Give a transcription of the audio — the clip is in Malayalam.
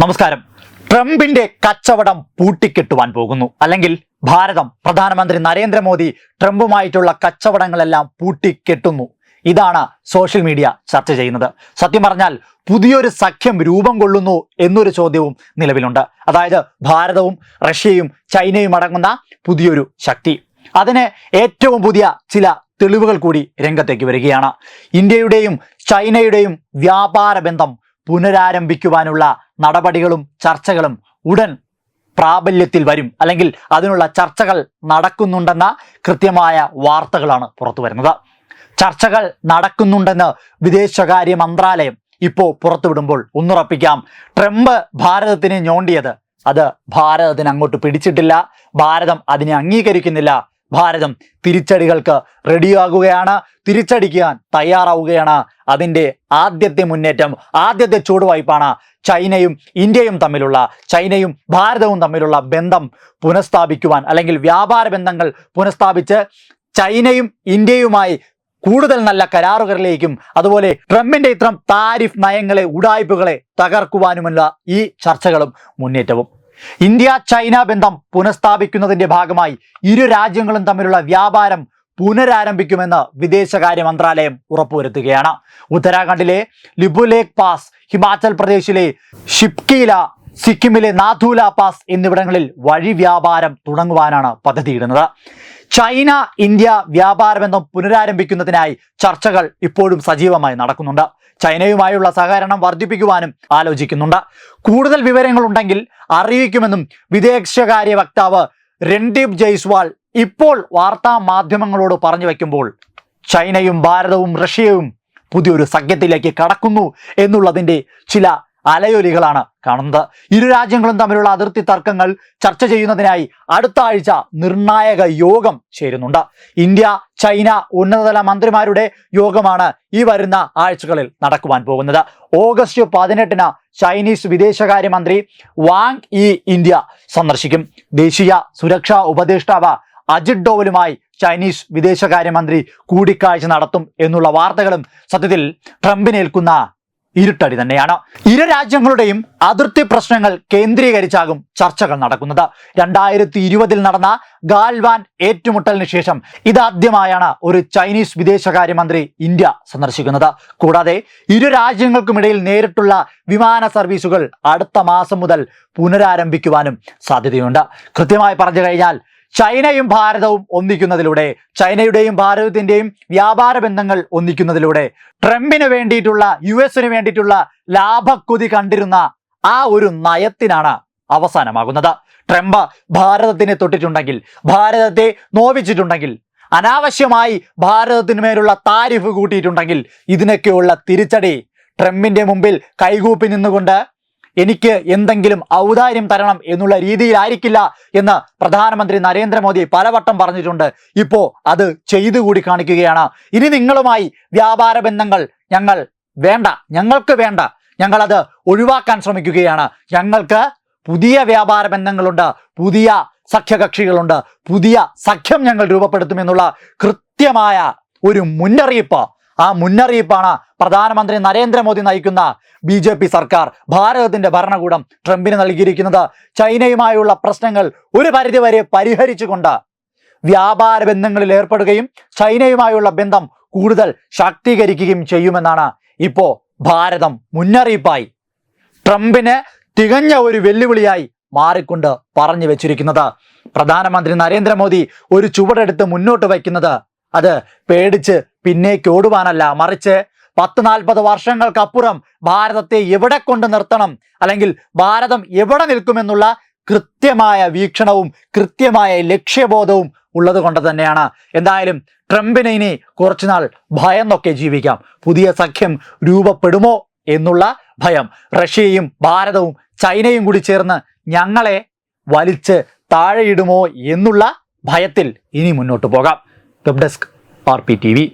നമസ്കാരം. ട്രംപിന്റെ കച്ചവടം പൂട്ടിക്കെട്ടുവാൻ പോകുന്നു. അല്ലെങ്കിൽ ഭാരതം പ്രധാനമന്ത്രി നരേന്ദ്രമോദി ട്രംപുമായിട്ടുള്ള കച്ചവടങ്ങളെല്ലാം പൂട്ടിക്കെട്ടുന്നു. ഇതാണ് സോഷ്യൽ മീഡിയ ചർച്ച ചെയ്യുന്നത്. സത്യം പറഞ്ഞാൽ പുതിയൊരു സഖ്യം രൂപം കൊള്ളുന്നു എന്നൊരു ചോദ്യവും നിലവിലുണ്ട്. അതായത് ഭാരതവും റഷ്യയും ചൈനയും അടങ്ങുന്ന പുതിയൊരു ശക്തി. അതിന് ഏറ്റവും പുതിയ ചില തെളിവുകൾ കൂടി രംഗത്തേക്ക് വരികയാണ്. ഇന്ത്യയുടെയും ചൈനയുടെയും വ്യാപാര ബന്ധം പുനരാരംഭിക്കുവാനുള്ള നടപടികളും ചർച്ചകളും ഉടൻ പ്രാബല്യത്തിൽ വരും. അല്ലെങ്കിൽ അതിനുള്ള ചർച്ചകൾ നടക്കുന്നുണ്ടെന്ന കൃത്യമായ വാർത്തകളാണ് പുറത്തു വരുന്നത്. ചർച്ചകൾ നടക്കുന്നുണ്ടെന്ന് വിദേശകാര്യ മന്ത്രാലയം ഇപ്പോൾ പുറത്തുവിടുമ്പോൾ ഒന്നുറപ്പിക്കാം. ട്രംപ് ഭാരതത്തിനെ ഞോണ്ടിയത്. അത് ഭാരതത്തിന് അങ്ങോട്ട് പിടിച്ചിട്ടില്ല. ഭാരതം അതിനെ അംഗീകരിക്കുന്നില്ല. ഭാരതം തിരിച്ചടികൾക്ക് റെഡിയാകുകയാണ് തിരിച്ചടിക്കാൻ തയ്യാറാവുകയാണ്. അതിന്റെ ആദ്യത്തെ മുന്നേറ്റം ആദ്യത്തെ ചുവടുവായ്പാണ് ചൈനയും ഇന്ത്യയും തമ്മിലുള്ള ചൈനയും ഭാരതവും തമ്മിലുള്ള ബന്ധം പുനഃസ്ഥാപിക്കുവാൻ അല്ലെങ്കിൽ വ്യാപാര ബന്ധങ്ങൾ പുനഃസ്ഥാപിച്ച് ചൈനയും ഇന്ത്യയുമായി കൂടുതൽ നല്ല കരാറുകളിലേക്കും അതുപോലെ ട്രംപിന്റെ ഇത്തരം താരിഫ് നയങ്ങളെ ഉടായ്പകളെ തകർക്കുവാനുമുള്ള ഈ ചർച്ചകളും മുന്നേറ്റവും. ഇന്ത്യ ചൈന ബന്ധം പുനഃസ്ഥാപിക്കുന്നതിന്റെ ഭാഗമായി ഇരു രാജ്യങ്ങളും തമ്മിലുള്ള വ്യാപാരം പുനരാരംഭിക്കുമെന്ന് വിദേശകാര്യ മന്ത്രാലയം ഉറപ്പുവരുത്തുകയാണ്. ഉത്തരാഖണ്ഡിലെ ലിബുലേക് പാസ് ഹിമാചൽ പ്രദേശിലെ ഷിപ്കീല സിക്കിമിലെ നാഥൂല പാസ് എന്നിവിടങ്ങളിൽ വഴി വ്യാപാരം തുടങ്ങുവാനാണ് പദ്ധതിയിടുന്നത്. ചൈന ഇന്ത്യ വ്യാപാര ബന്ധം പുനരാരംഭിക്കുന്നതിനായി ചർച്ചകൾ ഇപ്പോഴും സജീവമായി നടക്കുന്നുണ്ട്. ചൈനയുമായുള്ള സഹകരണം വർദ്ധിപ്പിക്കുവാനും ആലോചിക്കുന്നുണ്ട്. കൂടുതൽ വിവരങ്ങൾ ഉണ്ടെങ്കിൽ അറിയിക്കുമെന്നും വിദേശകാര്യ വക്താവ് രൺദീപ് ജയ്സ്വാൾ ഇപ്പോൾ വാർത്താ മാധ്യമങ്ങളോട് പറഞ്ഞു വയ്ക്കുമ്പോൾ ചൈനയും ഭാരതവും റഷ്യയും പുതിയൊരു സഖ്യത്തിലേക്ക് കടക്കുന്നു എന്നുള്ളതിന്റെ ചില അലയൊലികളാണ് കാണുന്നത്. ഇരു രാജ്യങ്ങളും തമ്മിലുള്ള അതിർത്തി തർക്കങ്ങൾ ചർച്ച ചെയ്യുന്നതിനായി അടുത്ത ആഴ്ച നിർണായക യോഗം ചേരുന്നുണ്ട്. ഇന്ത്യ ചൈന ഉന്നതതല മന്ത്രിമാരുടെ യോഗമാണ് ഈ വരുന്ന ആഴ്ചകളിൽ നടക്കുവാൻ പോകുന്നത്. ഓഗസ്റ്റ് പതിനെട്ടിന് ചൈനീസ് വിദേശകാര്യമന്ത്രി വാങ് ഇ ഇന്ത്യ സന്ദർശിക്കും. ദേശീയ സുരക്ഷാ ഉപദേഷ്ടാവ് അജിത് ഡോവലുമായി ചൈനീസ് വിദേശകാര്യമന്ത്രി കൂടിക്കാഴ്ച നടത്തും എന്നുള്ള വാർത്തകളും സത്യത്തിൽ ട്രംപിനേൽക്കുന്ന ഇരുട്ടടി തന്നെയാണ്. ഇരു രാജ്യങ്ങളുടെയും അതിർത്തി പ്രശ്നങ്ങൾ കേന്ദ്രീകരിച്ചാകും ചർച്ചകൾ നടക്കുന്നത്. രണ്ടായിരത്തി ഇരുപതിൽ നടന്ന ഗാൽവാൻ ഏറ്റുമുട്ടലിന് ശേഷം ഇതാദ്യമായാണ് ഒരു ചൈനീസ് വിദേശകാര്യമന്ത്രി ഇന്ത്യ സന്ദർശിക്കുന്നത്. കൂടാതെ ഇരു രാജ്യങ്ങൾക്കുമിടയിൽ നേരിട്ടുള്ള വിമാന സർവീസുകൾ അടുത്ത മാസം മുതൽ പുനരാരംഭിക്കുവാനും സാധ്യതയുണ്ട്. കൃത്യമായി പറഞ്ഞു കഴിഞ്ഞാൽ ചൈനയും ഭാരതവും ഒന്നിക്കുന്നതിലൂടെ ചൈനയുടെയും ഭാരതത്തിന്റെയും വ്യാപാര ബന്ധങ്ങൾ ഒന്നിക്കുന്നതിലൂടെ ട്രംപിന് വേണ്ടിയിട്ടുള്ള യു എസിന് വേണ്ടിയിട്ടുള്ള ലാഭക്കുതി കണ്ടിരുന്ന ആ ഒരു നയത്തിനാണ് അവസാനമാകുന്നത്. ട്രംപ് ഭാരതത്തിനെ തൊട്ടിട്ടുണ്ടെങ്കിൽ ഭാരതത്തെ നോവിച്ചിട്ടുണ്ടെങ്കിൽ അനാവശ്യമായി ഭാരതത്തിന് മേലുള്ള താരിഫ് കൂട്ടിയിട്ടുണ്ടെങ്കിൽ ഇതിനൊക്കെയുള്ള തിരിച്ചടി ട്രംപിന്റെ മുമ്പിൽ കൈകൂപ്പി നിന്നുകൊണ്ട് എനിക്ക് എന്തെങ്കിലും ഔദാര്യം തരണം എന്നുള്ള രീതിയിലായിരിക്കില്ല എന്ന് പ്രധാനമന്ത്രി നരേന്ദ്രമോദി പലവട്ടം പറഞ്ഞിട്ടുണ്ട്. ഇപ്പോൾ അത് ചെയ്തു കൂടി കാണിക്കുകയാണ്. ഇനി നിങ്ങളുമായി വ്യാപാര ബന്ധങ്ങൾ ഞങ്ങൾ വേണ്ട. ഞങ്ങൾക്ക് വേണ്ട. ഞങ്ങളത് ഒഴിവാക്കാൻ ശ്രമിക്കുകയാണ്. ഞങ്ങൾക്ക് പുതിയ വ്യാപാര ബന്ധങ്ങളുണ്ട്. പുതിയ സഖ്യകക്ഷികളുണ്ട്. പുതിയ സഖ്യം ഞങ്ങൾ രൂപപ്പെടുത്തുമെന്നുള്ള കൃത്യമായ ഒരു മുന്നറിയിപ്പ് ആ മുന്നറിയിപ്പാണ് പ്രധാനമന്ത്രി നരേന്ദ്രമോദി നയിക്കുന്ന ബി ജെ പി സർക്കാർ ഭാരതത്തിന്റെ ഭരണകൂടം ട്രംപിന് നൽകിയിരിക്കുന്നത്. ചൈനയുമായുള്ള പ്രശ്നങ്ങൾ ഒരു പരിധിവരെ പരിഹരിച്ചുകൊണ്ട് വ്യാപാര ബന്ധങ്ങളിൽ ഏർപ്പെടുകയും ചൈനയുമായുള്ള ബന്ധം കൂടുതൽ ശാക്തീകരിക്കുകയും ചെയ്യുമെന്നാണ് ഇപ്പോ ഭാരതം മുന്നറിയിപ്പായി. ട്രംപിന് തികഞ്ഞ ഒരു വെല്ലുവിളിയായി മാറിക്കൊണ്ട് പറഞ്ഞു വെച്ചിരിക്കുന്നത്. പ്രധാനമന്ത്രി നരേന്ദ്രമോദി ഒരു ചുവടെടുത്ത് മുന്നോട്ട് വയ്ക്കുന്നത് അത് പേടിച്ച് പിന്നേക്ക് ഓടുവാനല്ല മറിച്ച് പത്ത് നാൽപ്പത് വർഷങ്ങൾക്കപ്പുറം ഭാരതത്തെ എവിടെ കൊണ്ട് നിർത്തണം? അല്ലെങ്കിൽ ഭാരതം എവിടെ നിൽക്കുമെന്നുള്ള കൃത്യമായ വീക്ഷണവും കൃത്യമായ ലക്ഷ്യബോധവും ഉള്ളത് കൊണ്ട് തന്നെയാണ്. എന്തായാലും ട്രംപിന് ഇനി കുറച്ചുനാൾ ഭയന്നൊക്കെ ജീവിക്കാം. പുതിയ സഖ്യം രൂപപ്പെടുമോ എന്നുള്ള ഭയം. റഷ്യയും ഭാരതവും ചൈനയും കൂടി ചേർന്ന് ഞങ്ങളെ വലിച്ച് താഴെയിടുമോ എന്നുള്ള ഭയത്തിൽ ഇനി മുന്നോട്ട് പോകാം. Web desk R P T V.